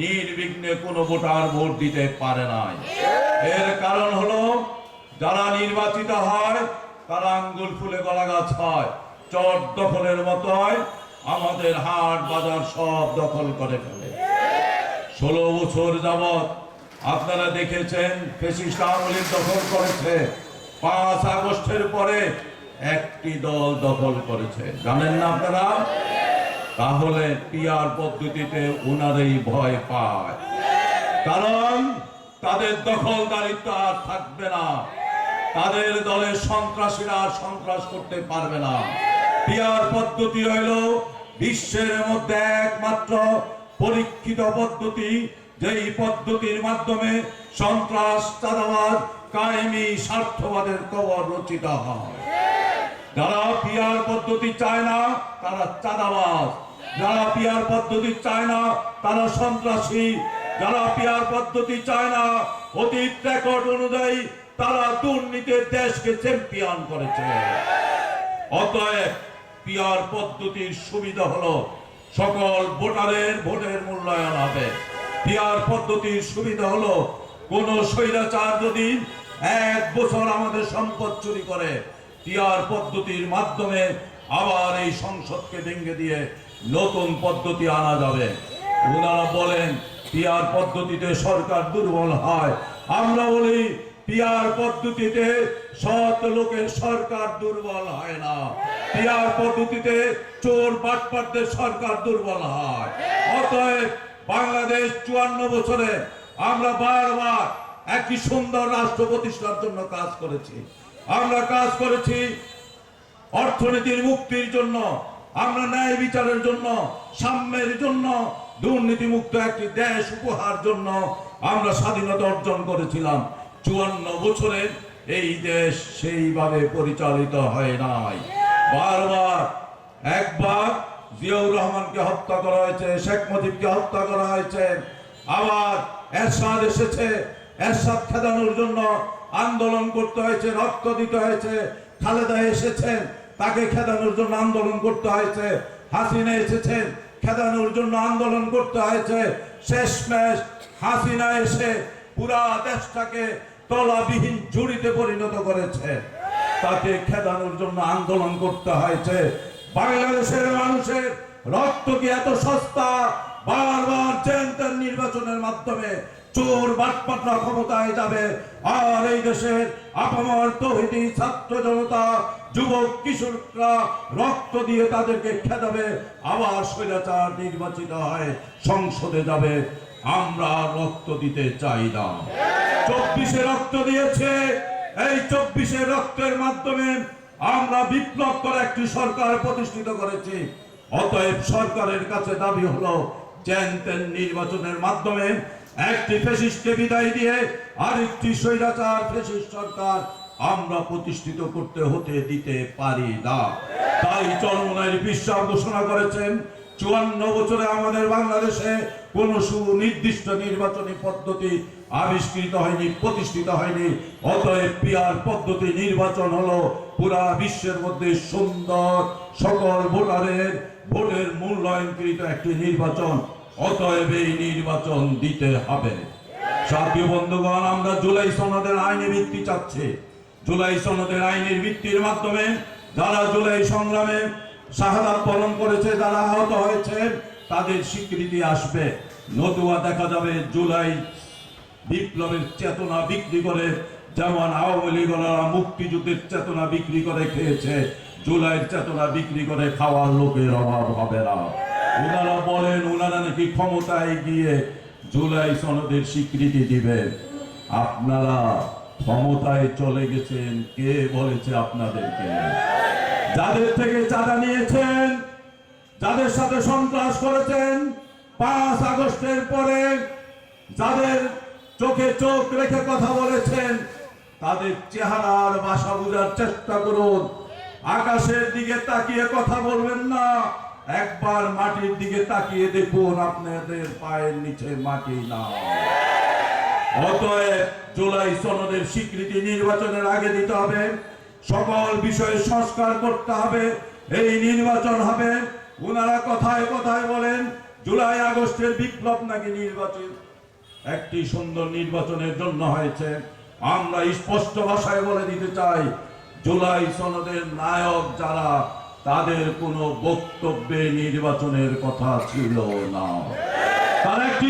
নির্বিঘ্নে কোনো voter vote দিতে পারে নাই। এর কারণ হলো, যারা নির্বাচিত হয়, তারা আঙ্গুল ফুলে গলা গাছ হয় চট দখলের মতোই আমাদের হাট বাজার সব দখল করে ফেলে। ষোলো বছর যাবৎ আপনারা দেখেছেন, ফেসিস্ট আওয়ামী দখল করেছে। পাঁচ আগস্টের পরে একটি দল দখল করেছে। জানেন না আপনারা? তাহলে পিয়ার পদ্ধতিতে উনারই ভয় পায়। কারণ তাদের দখলদারিত্ব আর থাকবে না। তাদের দলের সন্ত্রাসীরা আর সন্ত্রাস করতে পারবে না। পিয়ার পদ্ধতি হইল বিশ্বের মধ্যে একমাত্র পরীক্ষিত পদ্ধতি, যেই পদ্ধতির মাধ্যমে সন্ত্রাস চাঁদাবাদ কায়েমি, স্বার্থবাদের কবর রচিত হয়। যারা পিয়ার পদ্ধতি চায় না, তারা চাঁদাবাজ। যারা পিয়ার পদ্ধতি চায় না, তারা সন্ত্রাসী। যারা পিয়ার পদ্ধতি চায় না, অতীত রেকর্ড অনুযায়ী তারা দুর্নীতির দেশকে চ্যাম্পিয়ন করেছে। অতএব পিয়ার পদ্ধতির সুবিধা হলো সকল ভোটারের ভোটের মূল্যায়ন হবে। পিয়ার পদ্ধতির সুবিধা হলো কোন স্বৈরাচার যদি এক বছর আমাদের সম্পদ চুরি করে, পিয়ার পদ্ধতির মাধ্যমে আবার এই সংসদকে ভেঙে দিয়ে নতুন পদ্ধতি আনা যাবে। ওনারা বলেন, পিয়ার পদ্ধতিতে সরকার দুর্বল হয়। আমরা বলি, পিয়ার পদ্ধতিতে সৎ লোকের সরকার দুর্বল হয় না। পিয়ার পদ্ধতিতে চোর বাটপাটদের সরকার দুর্বল হয়। অতএব বাংলাদেশ চুয়ান্ন বছরে আমরা বারবার একটি সুন্দর রাষ্ট্র প্রতিষ্ঠার জন্য কাজ করেছি। আমরা কাজ করেছি অর্থনীতির মুক্তির জন্য। আমরা ন্যায় বিচারের জন্য, সাম্যের জন্য, দুর্নীতিমুক্ত একটি দেশ উপহার জন্য আমরা স্বাধীনতা অর্জন করেছিলাম। চুয়ান্ন বছরে এই দেশ সেইভাবে পরিচালিত হয় নাই। বারবার একবার জিয়াউর রহমানকে হত্যা করা হয়েছে, শেখ মুজিবকে হত্যা করা হয়েছে, আবার এরশাদ এসেছে, এরশাদ খেদানোর জন্য আন্দোলন করতে হয়েছে, রক্ত দিতে হয়েছে, খালেদা এসেছেন তাকে খেদানোর জন্য আন্দোলন করতে হয়েছে। হাসিনা এসেছেন, খেদানোর জন্য আন্দোলন করতে হয়েছে। শেষমেশ হাসিনা এসে পুরা দেশটাকে তলাবিহীন ঝুড়িতে পরিণত করেছে। তাকে খেদানোর জন্য আন্দোলন করতে হয়েছে। বাংলাদেশের মানুষের রক্ত কি এত সস্তা? বারবার চেন্তার নির্বাচনের মাধ্যমে চোর বাটপাটরা ক্ষমতায় যাবে। আর এই দেশের আপামর তহিদি ছাত্র জনতা, যুবক, কিশোররা রক্ত দিয়ে তাদেরকে খেদাবে। আবার স্বৈরাচার নির্বাচিত হয়, সংসদে যাবে। আমরা রক্ত দিতে চাই না। চব্বিশে রক্ত দিয়েছে। এই চব্বিশে রক্তের মাধ্যমে আমরা বিপ্লব করে একটি সরকার প্রতিষ্ঠিত করেছি। অতএব সরকারের কাছে দাবি হলো চ্যান্তেন নির্বাচনের মাধ্যমে একটি ফেসিস্টকে বিদায় দিয়ে আরেকটি স্বৈরাচার ফেসিস্ট সরকার আমরা প্রতিষ্ঠিত করতে হতে দিতে পারি না। তাই চরমনায় বিশ্বাস ঘোষণা করেছেন, চুয়ান্ন বছরে আমাদের বাংলাদেশে কোন সুনির্দিষ্ট নির্বাচনী পদ্ধতি আবিষ্কৃত হয়নি, প্রতিষ্ঠিত হয়নি, অতএব পিয়ার পদ্ধতি নির্বাচন হলো পুরা বিশ্বের মধ্যে সুন্দর, সকল ভোটারের ভোটের মূল্যায়নকৃত একটি নির্বাচন। অতএব এই নির্বাচন দিতে হবে। সাথী বন্ধুগণ, আমরা জুলাই সনদের আইনে ভিত্তি চাচ্ছি। জুলাই সনদের আইনের ভিত্তির মাধ্যমে যারা জুলাই সংগ্রামে শাহাদাত পালন করেছে, যারা আহত হয়েছে, তাদের স্বীকৃতি আসবে। নতুবা দেখা যাবে জুলাই বিপ্লবের চেতনা বিক্রি করে, যেমন আওয়ামী লীগরা মুক্তিযুদ্ধের চেতনা বিক্রি করে খেয়েছে। জুলাইয়ের চেতনা বিক্রি করে খাওয়ার লোকের অভাব হবে না। ওনারা বলেন, ওনারা নাকি ক্ষমতায় গিয়ে জুলাই সনদের স্বীকৃতি দিবেন আপনারা ক্ষমতায় চলে গেছেন, কে বলেছে আপনাদেরকে? যাদের থেকে চাঁদা নিয়েছেন, যাদের সাথে সন্ত্রাস করেছেন, পাঁচ আগস্টের পরে যাদের চোখে চোখ রেখে কথা বলেছেন, তাদের চেহারার বাসা বোঝার চেষ্টা করুন। আকাশের দিকে তাকিয়ে কথা বলবেন না। একবার মাটির দিকে তাকিয়ে দেখুন, আপনাদের পায়ের নিচে মাটি না অতএব জুলাই সনদের স্বীকৃতি নির্বাচনের আগে দিতে হবে। সকল বিষয়ে সংস্কার করতে হবে। এই নির্বাচন হবে। ওনারা কথায় কথায় বলেন, জুলাই আগস্টের বিপ্লব নাকি নির্বাচন একটি সুন্দর নির্বাচনের জন্য হয়েছে। আমরা স্পষ্ট ভাষায় বলে দিতে চাই, জুলাই সনদের নায়ক যারা তাদের কোনো বক্তব্যে নির্বাচনের কথা ছিল না। তারা একটি